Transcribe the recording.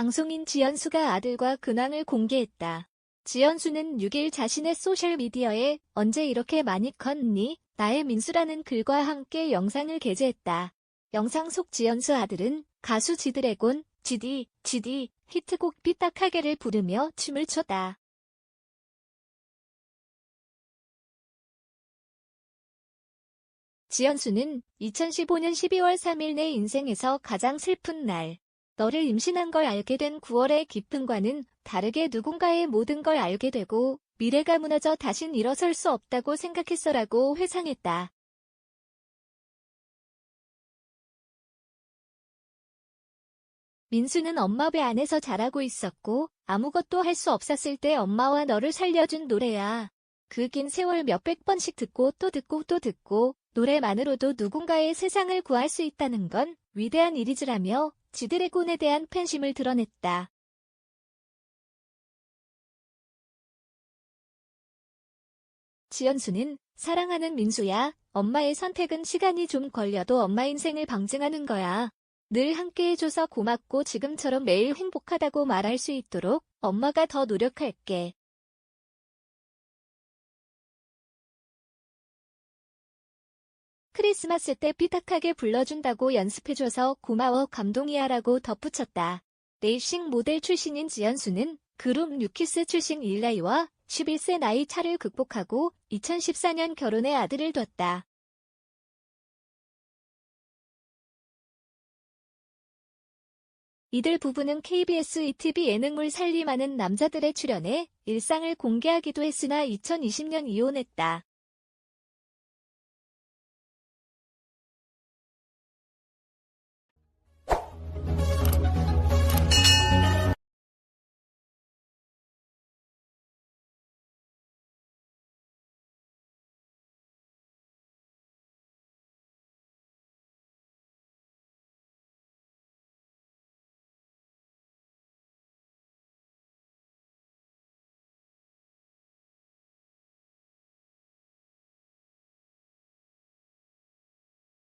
방송인 지연수가 아들과 근황을 공개했다. 지연수는 6일 자신의 소셜미디어에 언제 이렇게 많이 컸니? 나의 민수라는 글과 함께 영상을 게재했다. 영상 속 지연수 아들은 가수 지드래곤, 지디, 지디, 히트곡 삐딱하게를 부르며 춤을 췄다. 지연수는 2015년 12월 3일 내 인생에서 가장 슬픈 날, 너를 임신한 걸 알게 된 9월의 기쁨과는 다르게 누군가의 모든 걸 알게 되고 미래가 무너져 다신 일어설 수 없다고 생각했어라고 회상했다. 민수는 엄마 배 안에서 자라고 있었고 아무것도 할 수 없었을 때 엄마와 너를 살려준 노래야. 그 긴 세월 몇백 번씩 듣고 또 듣고 또 듣고 노래만으로도 누군가의 세상을 구할 수 있다는 건 위대한 일이지라며 지드래곤에 대한 팬심을 드러냈다. 지연수는 사랑하는 민수야, 엄마의 선택은 시간이 좀 걸려도 엄마 인생을 방증하는 거야. 늘 함께 해줘서 고맙고 지금처럼 매일 행복하다고 말할 수 있도록 엄마가 더 노력할게. 크리스마스 때 삐딱하게 불러준다고 연습해줘서 고마워 감동이야 라고 덧붙였다. 레이싱 모델 출신인 지연수는 그룹 뉴키스 출신 일라이와 11세 나이 차를 극복하고 2014년 결혼해 아들을 뒀다. 이들 부부는 KBS ETV 예능물 살림하는 남자들의 출연에 일상을 공개하기도 했으나 2020년 이혼했다.